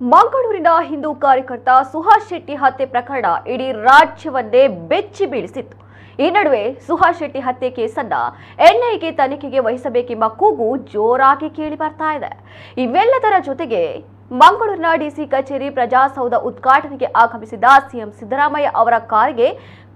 ಮಂಗಳೂರಿನ ಹಿಂದೂ ಕಾರ್ಯಕರ್ತ ಸುಹಾಸ್ ಶೆಟ್ಟಿ ಹತ್ಯೆ ಪ್ರಕರಣ ಇಡೀ ರಾಜ್ಯವನ್ನೇ ಬೆಚ್ಚಿ ಬೀಳಿಸಿತ್ತು. ಈ ನಡುವೆ ಸುಹಾಸ್ ಶೆಟ್ಟಿ ಹತ್ಯೆ ಕೇಸನ್ನ ಎನ್ಐಗೆ ತನಿಖೆಗೆ ವಹಿಸಬೇಕೆಂಬ ಕೂಗು ಜೋರಾಗಿ ಕೇಳಿ ಬರ್ತಾ ಇದೆ. ಇವೆಲ್ಲದರ ಜೊತೆಗೆ ಮಂಗಳೂರಿನ ಡಿಸಿ ಕಚೇರಿ ಪ್ರಜಾಸೌಧ ಉದ್ಘಾಟನೆಗೆ ಆಗಮಿಸಿದ ಸಿಎಂ ಸಿದ್ದರಾಮಯ್ಯ ಅವರ ಕಾರಿಗೆ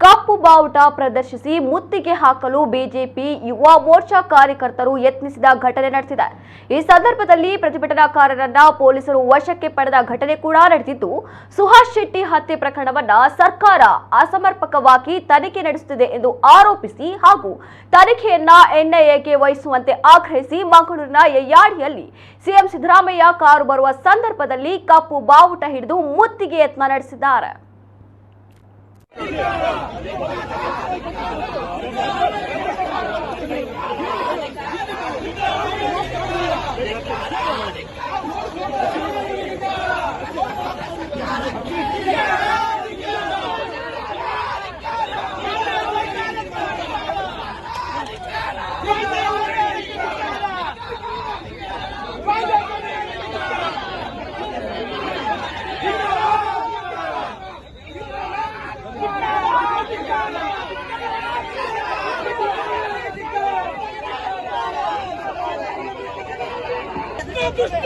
ಕಪ್ಪು ಬಾವುಟ ಪ್ರದರ್ಶಿಸಿ ಮುತ್ತಿಗೆ ಹಾಕಲು ಬಿಜೆಪಿ ಯುವ ಮೋರ್ಚಾ ಕಾರ್ಯಕರ್ತರು ಯತ್ನಿಸಿದ ಘಟನೆ ನಡೆಸಿದೆ ಈ ಸಂದರ್ಭದಲ್ಲಿ ಪ್ರತಿಭಟನಾಕಾರರನ್ನ ಪೊಲೀಸರು ವಶಕ್ಕೆ ಪಡೆದ ಘಟನೆ ಕೂಡ ನಡೆದಿದ್ದು, ಸುಹಾಸ್ ಶೆಟ್ಟಿ ಹತ್ಯೆ ಪ್ರಕರಣವನ್ನ ಸರ್ಕಾರ ಅಸಮರ್ಪಕವಾಗಿ ತನಿಖೆ ನಡೆಸುತ್ತಿದೆ ಎಂದು ಆರೋಪಿಸಿ ಹಾಗೂ ತನಿಖೆಯನ್ನ ಎನ್ಐಎಗೆ ವಹಿಸುವಂತೆ ಆಗ್ರಹಿಸಿ ಮಂಗಳೂರಿನ ಯಯ್ಯಾಡಿಯಲ್ಲಿ ಸಿಎಂ ಸಿದ್ದರಾಮಯ್ಯ ಕಾರು ಬರುವ ಸಂದರ್ಭದಲ್ಲಿ ಕಪ್ಪು ಬಾವುಟ ಹಿಡಿದು ಮುತ್ತಿಗೆ ಯತ್ನ ನಡೆಸಿದ್ದಾರೆ. ದುಷ್ಟ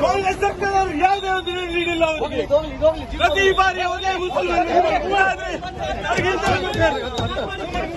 ಕಾಂಗ್ರೆಸ್ ಸರ್ಕಾರದವರು ಯಾವುದೇ ಒಂದು ನೀಡಿಲ್ಲ ಅವರಿಗೆ ಪ್ರತಿ ಬಾರಿ ಅವರೇ ಮುಸಲ್ಮಾನರಿಗೆ ಆದ್ರೆ ನಮಗೆಂತ ಗೊತ್ತಿಲ್ಲ.